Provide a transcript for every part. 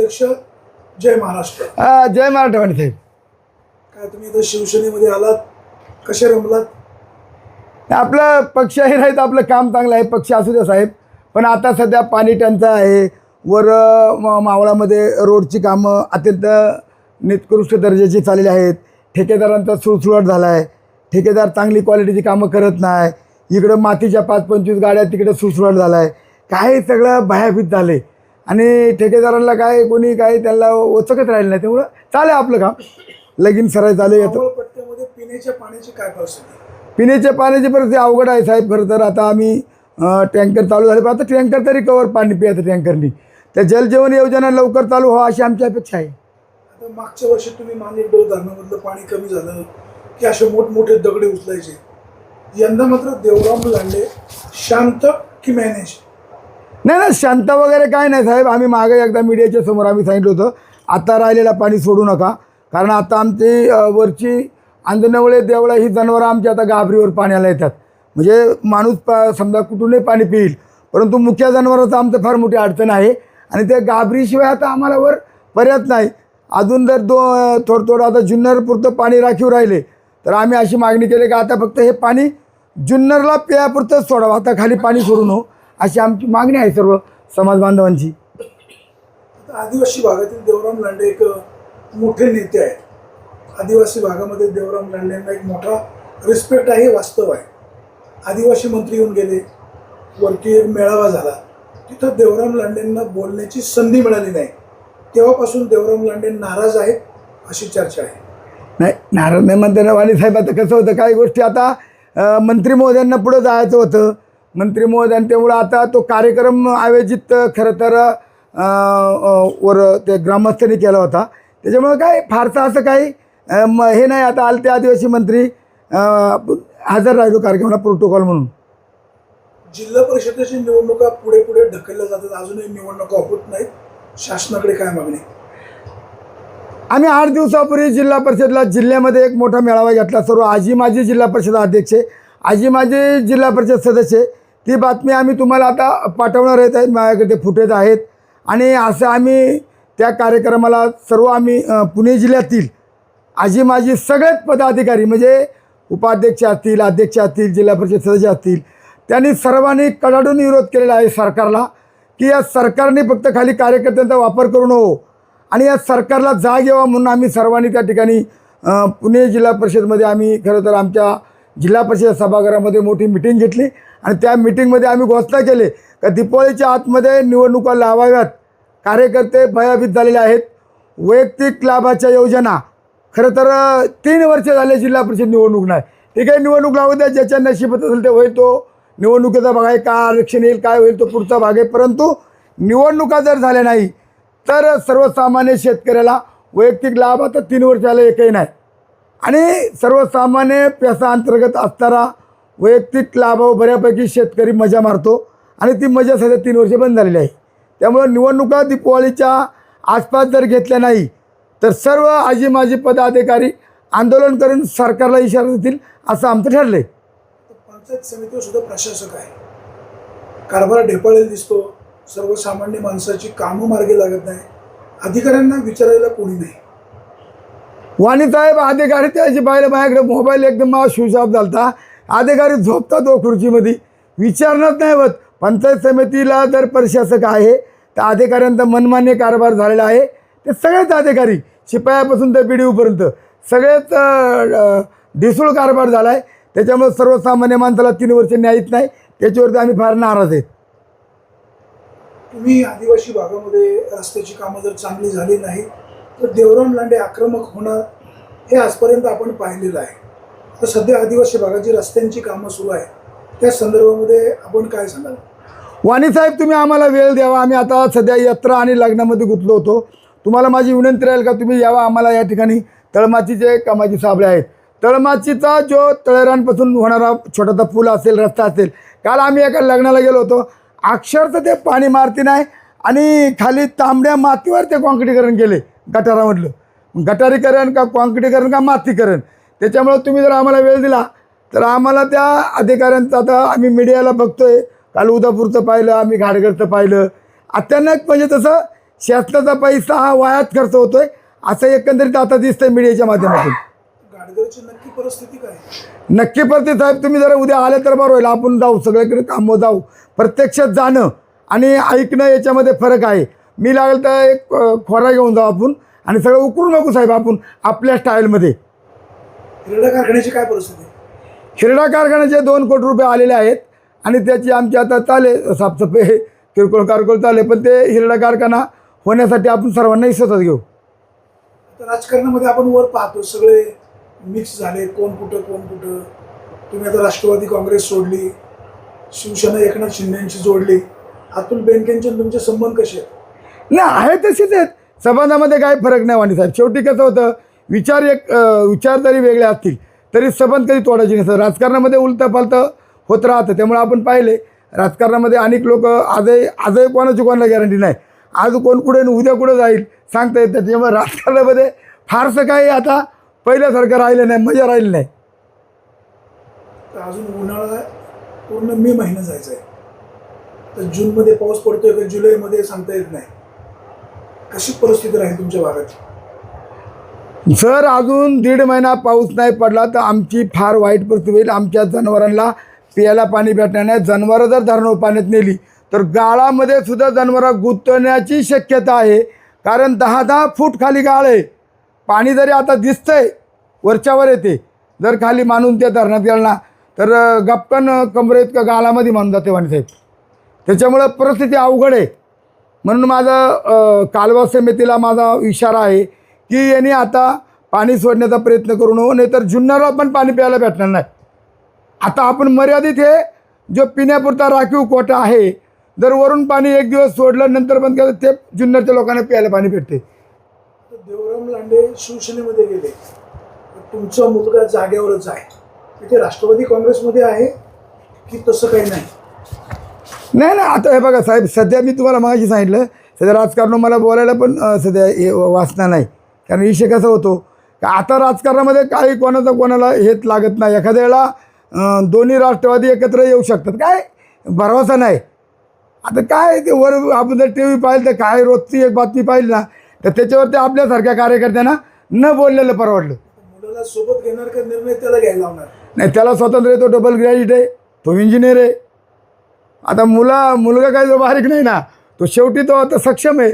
अध्यक्ष जय महाराष्ट्र. अ, जय मराठवाडी साहेब. काय तुम्ही इथं शिवसेनेमध्ये आलात? कसे रमलात? आपलं पक्ष हे नाहीत आपलं काम चांगलं आहे पक्ष असू द्या साहेब. पण आता सध्या पाणी टंचाई आहे वर अ, म- मावळामध्ये रोडची कामं अत्यंत निकृष्ट दर्जाची चाललेली आहेत. ठेकेदारांचा सुळसुळाट झाला आहे ठेकेदार चांगली क्वालिटीची कामं करत नाही. इकडं मातीच्या पाच पंचवीस गाड्या तिकडे सुळसुळाट झाला आहे काय सगळं भयाभीत झाले आणि ठेकेदारांना काय कोणी काय त्यांना ओचकत राहिलं नाही. त्यामुळं चालेल आपलं काम. लगीन सराय चालू येतं पिण्याच्या पाण्याची काय पिण्याच्या पाण्याची परिस्थिती अवघड आहे साहेब खरं तर. आता आम्ही टँकर चालू झाले. पण आता टँकर तरी कवर पाणी पियाचं टँकरनी. त्या जलजीवन योजना लवकर चालू व्हावं अशी आमची अपेक्षा आहे. आता मागच्या वर्षी तुम्ही मानलेलं धरणामधलं पाणी कमी झालं की असे मोठमोठे दगडे उचलायचे. यंदा मात्र देवराम लांडे शांत की मॅनेज? नाही नाही शांत वगैरे काय नाही साहेब. आम्ही मागे एकदा मीडियाच्या समोर आम्ही सांगितलं होतं आता राहिलेलं पाणी सोडू नका. कारण आता आमची वरची आंजनवळे देवळा ही जनावरं आमची आता गाभरीवर पाण्याला येतात. म्हणजे माणूस पा समजा कुठूनही पाणी पिईल परंतु मुख्य जनावराचं आमचं फार मोठी अडचण आहे. आणि त्या गाभरीशिवाय आता आम्हाला वर पर्यात नाही. अजून जर दो थोडं थोडं आता जुन्नरपुरतं पाणी राखीव राहिले तर आम्ही अशी मागणी केली की आता फक्त हे पाणी जुन्नरला प्यापुरतंच सोडावं. आता खाली पाणी सोडू नये हो. अशी आमची मागणी आहे सर्व समाज बांधवांची. आदिवासी भागातील देवराम लांडे एक मोठे नेते आहेत. आदिवासी भागामध्ये देवराम लांडेंना एक मोठा रिस्पेक्ट आहे वास्तव आहे. आदिवासी मंत्री येऊन गेले वरती एक मेळावा झाला. तिथं देवराम लांडेंना बोलण्याची संधी मिळाली नाही. तेव्हापासून देवराम लांडे नाराज आहेत अशी चर्चा आहे. नाही नारायण नाही म्हणते ना वाणी साहेब आता कसं होतं काही गोष्टी आता मंत्री महोदयांना पुढं जायचं होतं. मंत्री महोदयां त्यामुळं आता तो कार्यक्रम आयोजित खरं तर वर ते ग्रामस्थांनी केला होता. त्याच्यामुळं काय फारसं असं काही म- हे नाही. आता आले ते आदिवासी मंत्री हजर राहिलो कार्यक्रमाला प्रोटोकॉल म्हणून. जिल्हा परिषदेची निवडणुका पुढे पुढे ढकलल्या जातात. अजूनही निवडणुका होत नाहीत. शासनाकडे काय मागणी? आम्ही आठ दिवसापूर्वी जिल्हा परिषदला जिल्ह्यामध्ये एक मोठा मेळावा घेतला. सर्व आजी माजी जिल्हा परिषद अध्यक्ष आजी माजी जिल्हा परिषद सदस्य ती बातमी आम्ही तुम्हाला आता पाठवणार येत आहेत माझ्याकडे फुटेज आहेत. आणि असं आम्ही त्या कार्यक्रमाला सर्व आम्ही पुणे जिल्ह्यातील आजी माझी सगळेच पदाधिकारी म्हणजे उपाध्यक्ष असतील अध्यक्ष असतील जिल्हा परिषद सदस्य असतील त्यांनी सर्वांनी कडाडून विरोध केलेला आहे सरकारला की या सरकारने फक्त खाली कार्यकर्त्यांचा वापर करू नको आणि या सरकारला जाग यावा म्हणून आम्ही सर्वांनी त्या ठिकाणी पुणे जिल्हा परिषदमध्ये आम्ही खरं तर आमच्या जिल्हा परिषद सभागृहामध्ये मोठी मिटिंग घेतली आणि त्या मिटिंगमध्ये आम्ही घोषणा केली का दीपावलीच्या आतमध्ये निवडणुका लावाव्यात. कार्यकर्ते भयभीत झालेले आहेत. वैयक्तिक लाभाच्या योजना. खरं तर तीन वर्ष झाले जिल्हा परिषद निवडणूक नाही. ठीक आहे निवडणूक लावू द्या ज्याच्या नशिबात असेल ते होईल तो. निवडणुकीचा भाग आहे का आरक्षण येईल काय होईल तो पुढचा भाग आहे. परंतु निवडणुका जर झाल्या नाही तर सर्वसामान्य शेतकऱ्याला वैयक्तिक लाभ आता तीन वर्ष झाले एकही नाही. आणि सर्वसामान्य प्यासा अंतर्गत असणारा वैयक्तिक लाभ बऱ्यापैकी शेतकरी मजा मारतो. आणि ती मजा सध्या तीन वर्षे बंद झालेली आहे. त्यामुळं निवडणुका दीपावलीच्या आसपास जर घेतल्या नाही तर सर्व आजी माजी पदाधिकारी आंदोलन करून सरकारला इशारा देतील असं आमचं ठरलं आहे पंचायत समितीवर सुद्धा प्रशासक आहे. कारभार ढेपाळलेला दिसतो. सर्वसामान्य माणसाची कामं मार्गी लागत नाही. अधिकाऱ्यांना विचारायला कोणी नाही. वाणी साहेब अधिकारी त्याची पाहिलं माझ्याकडे मोबाईल एकदम मला स्विच ऑफ होता अधिकारी झोपतात तो खुर्चीमध्ये. विचारणार नाही होत. पंचायत समितीला जर प्रशासक आहे तर अधिकाऱ्यांचा मनमान्य कारभार झालेला आहे. ते सगळेच अधिकारी शिपायापासून तर बिडीऊपर्यंत सगळेच ढिसूळ कारभार झाला आहे त्याच्यामुळे सर्वसामान्य माणसाला तीन वर्ष न्यायच नाही. त्याच्यावरती आम्ही फार नाराज आहेत. तुम्ही आदिवासी भागामध्ये रस्त्याची कामं जर चांगली झाली नाही तर देवराम लांडे आक्रमक होणार हे आजपर्यंत आपण पाहिलेलं आहे. तर सध्या आदिवासी भागाची रस्त्यांची कामं सुरू आहे त्या संदर्भामध्ये आपण काय सांगाल? वाणी साहेब तुम्ही आम्हाला वेळ द्यावा. आम्ही आता सध्या यात्रा आणि लग्नामध्ये गुंतलो होतो. तुम्हाला माझी विनंती राहील का? तुम्ही यावा आम्हाला या ठिकाणी. तळमाचीचे कामाची साबळे आहेत. तळमाचीचा जो तळेरांपासून होणारा छोटासा पूल असेल रस्ता असेल काल आम्ही एका लग्नाला गेलो होतो. अक्षरशः ते पाणी मारती नाही आणि खाली तांबड्या मातीवर ते कॉन्क्रिटीकरण केले. गटारामधलं. गटारीकरण का कॉन्क्रिटीकरण का मातीकरण त्याच्यामुळं तुम्ही जर आम्हाला वेळ दिला तर आम्हाला त्या अधिकाऱ्यांचं आता आम्ही मीडियाला बघतोय. काल उदापूरचं पाहिलं आम्ही घाटगडचं पाहिलं. अचानक म्हणजे तसं शासनाचा पैसा हा वायात खर्च होतोय असं एकंदरीत आता दिसतंय मीडियाच्या माध्यमातून. नक्की परिस्थिती काय? नक्की परते साहेब तुम्ही जरा उद्या आले तर बरं होईल. आपण जाऊ सगळीकडे कामं जाऊ. प्रत्यक्षात जाणं आणि ऐकणं याच्यामध्ये फरक आहे. मी लागेल तर एक खोरा घेऊन जाऊ आपण आणि सगळं उकरू नको साहेब आपण आपल्या स्टाईलमध्ये. हिरडा कारखान्याची काय परिस्थिती? हिरडा कारखान्याचे दोन कोटी रुपये आलेले आहेत आणि त्याची आमची आता चाले साफसफाई किरकोळ कारकोळ चाले पण ते हिरडा कारखाना होण्यासाठी आपण सर्वांनाही स्वतः घेऊ. राजकारणामध्ये आपण वर पाहतो सगळे मिक्स झाले कोण कुठं कोण कुठं. तुम्ही आता राष्ट्रवादी काँग्रेस सोडली शिवसेना एकनाथ शिंदेची जोडली. अतुल बेनकेंचे तुमचे संबंध कसे आहेत? नाही आहे तशीच आहेत. संबंधामध्ये काय फरक नाही वाणी साहेब. शेवटी कसं होतं विचार एक विचार जरी वेगळे असतील तरी संबंध कधी तोडायचे नसतं राजकारणामध्ये उलतं पालतं होत राहतं त्यामुळे आपण पाहिले राजकारणामध्ये अनेक लोक आजही आजही कोणाची कोणाला गॅरंटी नाही. आज कोण कुठे उद्या कुठं जाईल सांगता येत त्याच्यामुळे त्यामुळे राजकारणामध्ये फारसं काही आता पहिल्यासारखं राहिलं नाही मजा राहिली नाही. तर अजून उन्हाळा पूर्ण मे महिना जायचा आहे तर जूनमध्ये पाऊस पडतोय का जुलैमध्ये सांगता येत नाही. कशी परिस्थिती राहील तुमच्या भागात जर अजून दीड महिना पाऊस नाही पडला तर आमची फार वाईट परिस्थिती होईल. आमच्या जनावरांना प्यायला पाणी भेटणार नाही. जनावरं जर धरणं पाण्यात नेली तर गाळामध्ये सुद्धा जनावरं गुंतवण्याची शक्यता आहे. कारण दहा दहा फूट खाली गाळ आहे. पाणी जरी आता दिसतंय वरच्यावर येते. जर खाली मानून त्या धरणात गेलं ना तर अं, गपकन कमरेत का गाळामध्ये मानून जाते वाणीसाहेब त्याच्यामुळं परिस्थिती अवघड आहे. म्हणून माझं कालवा समितीला माझा इशारा आहे की यांनी आता पाणी सोडण्याचा प्रयत्न करू नये नाहीतर जुन्नरला पण पाणी प्यायला भेटणार नाही. आता आपण मर्यादित हे जो पिण्यापुरता राखीव कोटा आहे जर वरून पाणी एक दिवस सोडलं नंतर बंद केलं ते जुन्नरच्या लोकांना प्यायला पाणी भेटते. देवराम लांडे शिवसेनेमध्ये गेले. तुमचा मुलगा जागेवरच आहे. तिथे राष्ट्रवादी काँग्रेसमध्ये आहे की तसं काही नाही? नाही नाही आता हे बघा साहेब सध्या मी तुम्हाला मागाशी सांगितलं सध्या राजकारण मला बोलायला पण सध्या हे वाचना नाही. कारण विषय कसा होतो का आता राजकारणामध्ये काही कोणाचा कोणाला हेच लागत नाही. एखाद्या वेळेला दोन्ही राष्ट्रवादी एकत्र येऊ शकतात. काय? भरवसा नाही. आता काय ते वर आपण जर टी व्ही पाहिलं तर काय रोजची एक बातमी पाहिली ना तर त्याच्यावरती आपल्यासारख्या कार्यकर्त्यांना न बोललेलं परवडलं. मुलाला सोबत घेणार का निर्णय त्याला घ्यायला लावणार? नाही त्याला स्वातंत्र्य आहे तो डबल ग्रॅज्युएट आहे तो इंजिनियर आहे. आता मुला मुलगा काही जो बारीक नाही ना तो शेवटी तो आता सक्षम आहे.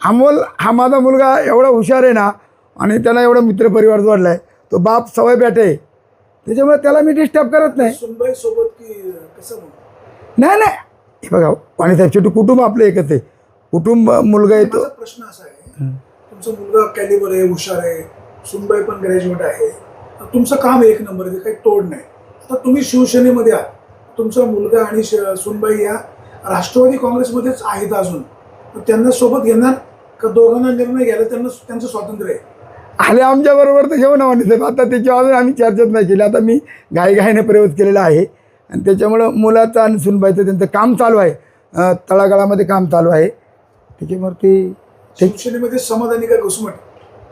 अमोल हा माझा मुलगा एवढा हुशार आहे ना आणि त्याला एवढा मित्रपरिवार जोडला आहे तो बाप सवय बेटे आहे. त्याच्यामुळे त्याला मी डिस्टर्ब करत नाही. नाही नाही. हे बघा पाणीसाहेब शेवटी कुटुंब आपलं एकच आहे. कुटुंब मुलगा येतो प्रश्न असा आहे तुमचा मुलगा कॅलिबर आहे हुशार आहे सुनबाई पण ग्रॅज्युएट आहे. तुमचं काम एक नंबर आहे काही तोड नाही. आता तुम्ही शिवसेनेमध्ये आहात. तुमचा मुलगा आणि श- सुनबाई या राष्ट्रवादी काँग्रेसमध्येच आहेत अजून. त्यांना सोबत घेणार का दोघांना निर्णय घ्यायला त्यांना त्यांचं स्वातंत्र्य आहे? आले आमच्याबरोबर तर ना साहेब. आता त्याच्यावर अजून आम्ही चर्चाच नाही केली. आता मी घाईघाईने प्रवेश केलेला आहे. आणि त्याच्यामुळं मुलाचं आणि सुनबाईचं त्यांचं काम चालू आहे. तळागाळामध्ये काम चालू आहे. त्याच्यावरती शिवसेनेमध्ये समाधानी का घुसमट?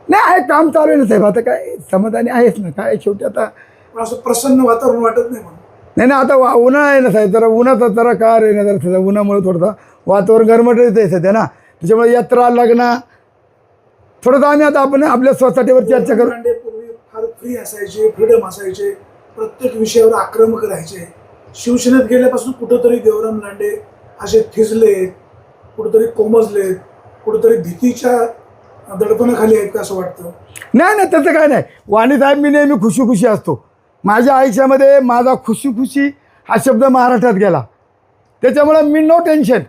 नाही आहे काम चालू आहे ना साहेब. आता काय समाधानी आहेच ना. काय शेवटी आता असं प्रसन्न वातावरण वाटत नाही म्हणून. नाही ना आता वा उन्हाळा आहे ना साहेब जरा उन्हाचा जरा कार आहे ना जरा सध्या उन्हामुळे थोडंसं वातावरण गरमटच आहे सध्या ना? त्याच्यामुळे यात्रा लग्न थोडंसं आम्ही आता आपण आपल्या सोसायटीवर चर्चा करू. पूर्वी फार फ्री असायचे फ्रीडम असायचे प्रत्येक विषयावर आक्रमक राहायचे. शिवसेनेत गेल्यापासून कुठंतरी देवराम लांडे असे थिजलेत कुठंतरी कोमजलेत कुठंतरी भीतीच्या दडपणाखाली आहेत का असं वाटतं? नाही नाही तसं काय नाही. वाणी साहेब मी नेहमी खुशी खुशी असतो. माझ्या आयुष्यामध्ये माझा खुशी खुशी हा शब्द महाराष्ट्रात गेला. त्याच्यामुळं मी नो टेन्शन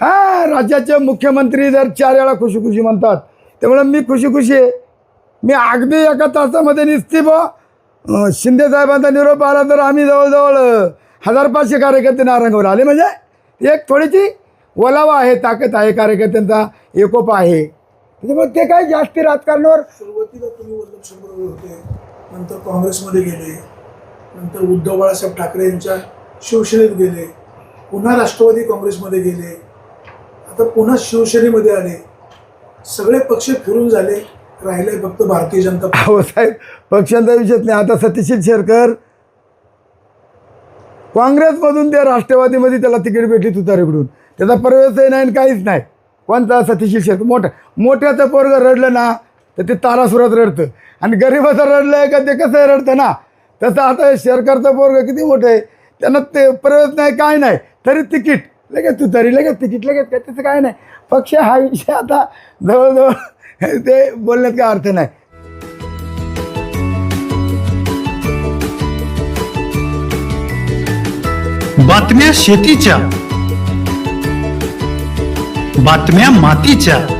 हा राज्याचे मुख्यमंत्री जर चार वेळा खुशी खुशी म्हणतात त्यामुळे मी खुशी खुशी आहे. मी अगदी एका तासामध्ये निसते बा. शिंदे साहेबांचा निरोप आला तर आम्ही जवळजवळ हजार पाचशे कार्यकर्ते नारंगावर आले. म्हणजे एक थोडीशी ओलावा आहे ताकद आहे कार्यकर्त्यांचा एकोपा आहे. त्याच्यामुळे ते काय जास्ती राजकारणावर सुरुवातीला तुम्ही नंतर काँग्रेसमध्ये गेले नंतर उद्धव बाळासाहेब ठाकरे यांच्या शिवसेनेत गेले पुन्हा राष्ट्रवादी काँग्रेसमध्ये गेले आता पुन्हा शिवसेनेमध्ये आले. सगळे पक्ष फिरून झाले राहिले फक्त भारतीय जनता हो साहेब पक्षांचा विषयच नाही. आता सतीशील शेरकर काँग्रेसमधून त्या राष्ट्रवादीमध्ये त्याला तिकीट भेटली तुतारीकडून. त्याचा प्रवेशही नाही आणि काहीच नाही. कोणता सतीशील शेरकर? मोठ्या मोठ्याचं पोरगं रडलं ना तर ते तारासुरात रडतं. आणि गरिबाचं रडलं का ते कसं रडतं ना? तसं आता शेरकरचं पोरग किती मोठं आहे. त्यांना ते प्रवेश नाही काय नाही. तरी तिकीट. लगेच तू तरी लगेच तिकीट लगेच काय? त्याचं काय नाही. पक्ष हा विषय आता जवळजवळ ते बोलण्यात काय अर्थ नाही. बातम्या शेतीच्या बातम्या मातीच्या.